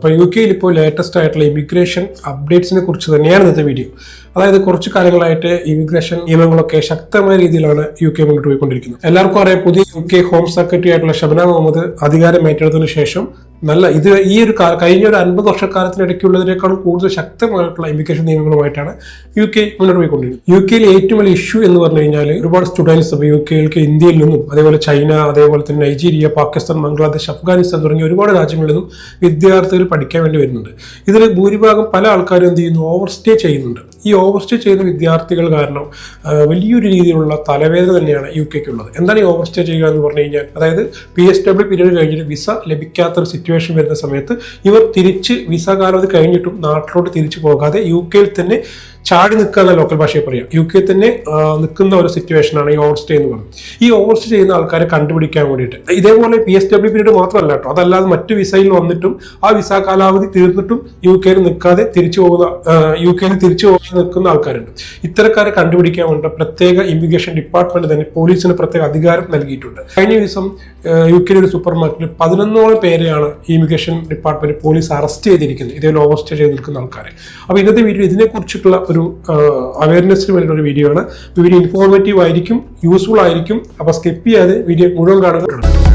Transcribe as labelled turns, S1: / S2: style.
S1: അപ്പോൾ യു കെയിൽ ഇപ്പോൾ ലേറ്റസ്റ്റ് ആയിട്ടുള്ള ഇമിഗ്രേഷൻ അപ്ഡേറ്റ്സിനെ കുറിച്ച് തന്നെയാണ് ഇന്നത്തെ വീഡിയോ അതായത് കുറച്ച് കാലങ്ങളായിട്ട് ഇമിഗ്രേഷൻ നിയമങ്ങളൊക്കെ ശക്തമായ രീതിയിലാണ് യു കെ മുന്നോട്ട് പോയിക്കൊണ്ടിരിക്കുന്നത്. എല്ലാവർക്കും അറിയാം പുതിയ യു കെ ഹോം സെക്രട്ടറി ആയിട്ടുള്ള ഷബന മുഹമ്മദ് അധികാരം ഏറ്റെടുത്തതിനു ശേഷം നല്ല ഇത് ഈ ഒരു കഴിഞ്ഞ ഒരു അൻപത് വർഷക്കാലത്തിനിടയ്ക്കുള്ളതിനേക്കാളും കൂടുതൽ ശക്തമായിട്ടുള്ള ഇമിഗ്രേഷൻ നിയമങ്ങളുമായിട്ടാണ് യു കെ മുന്നോട്ട് പോയിക്കൊണ്ടിരിക്കുന്നത്. യു കെയിൽ ഏറ്റവും വലിയ ഇഷ്യൂ എന്ന് പറഞ്ഞു കഴിഞ്ഞാൽ ഒരുപാട് സ്റ്റുഡൻസ് യു കെയിലേക്ക് ഇന്ത്യയിൽ നിന്നും അതേപോലെ ചൈന അതേപോലെ തന്നെ നൈജീരിയ പാകിസ്ഥാൻ ബംഗ്ലാദേശ് അഫ്ഗാനിസ്ഥാൻ തുടങ്ങിയ ഒരുപാട് രാജ്യങ്ങളിൽ നിന്നും വിദ്യാർത്ഥികൾ പഠിക്കാൻ വേണ്ടി വരുന്നുണ്ട്. ഇതിൽ ഭൂരിഭാഗം പല ആൾക്കാരും എന്ത് ചെയ്യുന്നു ഓവർ സ്റ്റേ ചെയ്യുന്നുണ്ട്. ഈ ഓവർ സ്റ്റേ ചെയ്യുന്ന വിദ്യാർത്ഥികൾ കാരണം വലിയൊരു രീതിയിലുള്ള തലവേദന തന്നെയാണ് യു കെക്ക് ഉള്ളത് എന്താണ് ഈ ഓവർസ്റ്റേ ചെയ്യുക എന്ന് പറഞ്ഞു കഴിഞ്ഞാൽ അതായത് പി എസ് ഡബ്ല്യു പീരീഡ് കഴിഞ്ഞിട്ട് വിസ ലഭിക്കാത്ത ഒരു സിറ്റുവേഷൻ വരുന്ന സമയത്ത് ഇവർ തിരിച്ച് വിസ കാലാവധി കഴിഞ്ഞിട്ടും നാട്ടിലോട്ട് തിരിച്ചു പോകാതെ യു കെയിൽ തന്നെ ചാടി നിൽക്കുക എന്ന ലോക്കൽ ഭാഷയെ പറയാം. യു കെ തന്നെ നിൽക്കുന്ന ഒരു സിറ്റുവേഷൻ ആണ് ഈ ഓവർ സ്റ്റേ എന്ന് പറയുന്നത്. ഈ ഓവർ സ്റ്റേ ചെയ്യുന്ന ആൾക്കാരെ കണ്ടുപിടിക്കാൻ വേണ്ടിയിട്ട്. ഇതേപോലെ പി എസ് ഡബ്ല്യു പീരീഡ് മാത്രമല്ല കേട്ടോ. അതല്ലാതെ മറ്റു വിസയിൽ വന്നിട്ടും ആ വിസ കാലാവധി തീർന്നിട്ടും യു കെയിൽ നിൽക്കാതെ തിരിച്ചു പോകുന്ന യു കെയിൽ തിരിച്ചു പോകാൻ നിൽക്കുന്ന ആൾക്കാരുണ്ട്. ഇത്തരക്കാരെ കണ്ടുപിടിക്കാൻ വേണ്ടി പ്രത്യേക ഇമിഗ്രേഷൻ ഡിപ്പാർട്ട്മെന്റ് തന്നെ പോലീസിന് പ്രത്യേക അധികാരം നൽകിയിട്ടുണ്ട്. കഴിഞ്ഞ ദിവസം യു കെയിലെ ഒരു സൂപ്പർ മാർക്കറ്റിൽ പതിനൊന്നോളം പേരെയാണ് ഇമിഗ്രേഷൻ ഡിപ്പാർട്ട്മെന്റ് പോലീസ് അറസ്റ്റ് ചെയ്തിരിക്കുന്നത്. ഇതേപോലെ ഓവർ സ്റ്റേ ചെയ്ത് നിൽക്കുന്ന ആൾക്കാരെ. അപ്പൊ ഇന്നത്തെ വീഡിയോ ഇതിനെ കുറിച്ചിട്ടുള്ള ഒരു അവയർനെസ്സിന് വേണ്ടിയുള്ള ഒരു വീഡിയോ ആണ്. വീഡിയോ ഇൻഫോർമേറ്റീവ് ആയിരിക്കും യൂസ്ഫുൾ ആയിരിക്കും. അപ്പൊ സ്കിപ്പ് ചെയ്യാതെ വീഡിയോ മുഴുവൻ കാണുക.